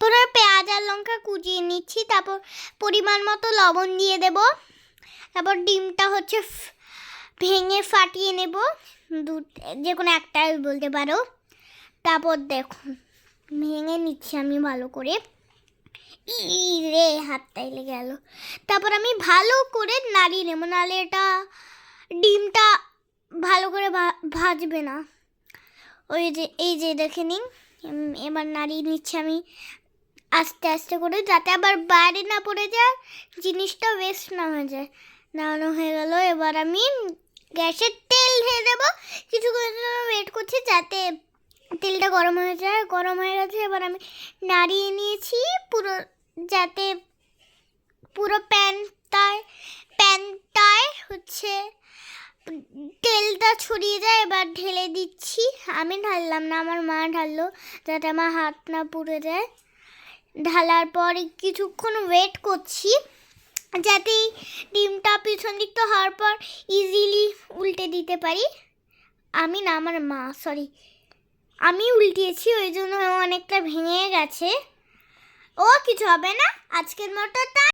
পুরো পেঁয়াজ আর লঙ্কা কুচিয়ে নিচ্ছি, তারপর পরিমাণ মতো লবণ দিয়ে দেব। তারপর ডিমটা হচ্ছে ভেঙে ফাটিয়ে নেব। দু, যে কোনো একটাই বলতে পারো। তারপর দেখুন ভেঙে নিচ্ছি আমি ভালো করে। ই রে, হাতটাই লেগে গেল। তারপর আমি ভালো করে নাড়িয়ে নেব নাহলে এটা ডিমটা ভালো করে ভাজবে না। ওই যে, এই যে দেখে নিন এবার নাড়িয়ে নিচ্ছি আমি আস্তে আস্তে করে যাতে আবার বাইরে না পড়ে যায়, জিনিসটা ওয়েস্ট না হয়ে যায়। নাড়ানো হয়ে গেল, এবার আমি গ্যাসে তেল ঢেলে দেবো। কিছু ওয়েট করছি যাতে তেলটা গরম হয়ে যায়। গরম হয়ে গেছে, এবার আমি নাড়িয়ে নিয়েছি পুরো, যাতে পুরো প্যানটায় প্যানটায় হচ্ছে তেলটা ছড়িয়ে যায়। এবার ঢেলে দিচ্ছি। আমি ঢাললাম না, আমার মা ঢাললো, যাতে আমার হাত না পুড়ে যায়। ঢালার পর কিছুক্ষণ ওয়েট করছি, যাতে ডিমটা পিছন দিকটা হওয়ার পর ইজিলি উল্টে দিতে পারি। আমি না, আমার মা সরি আমি উল্টিয়েছি, ওই জন্য অনেকটা ভেঙে গেছে। ও, কিছু হবে না, আজকের মতো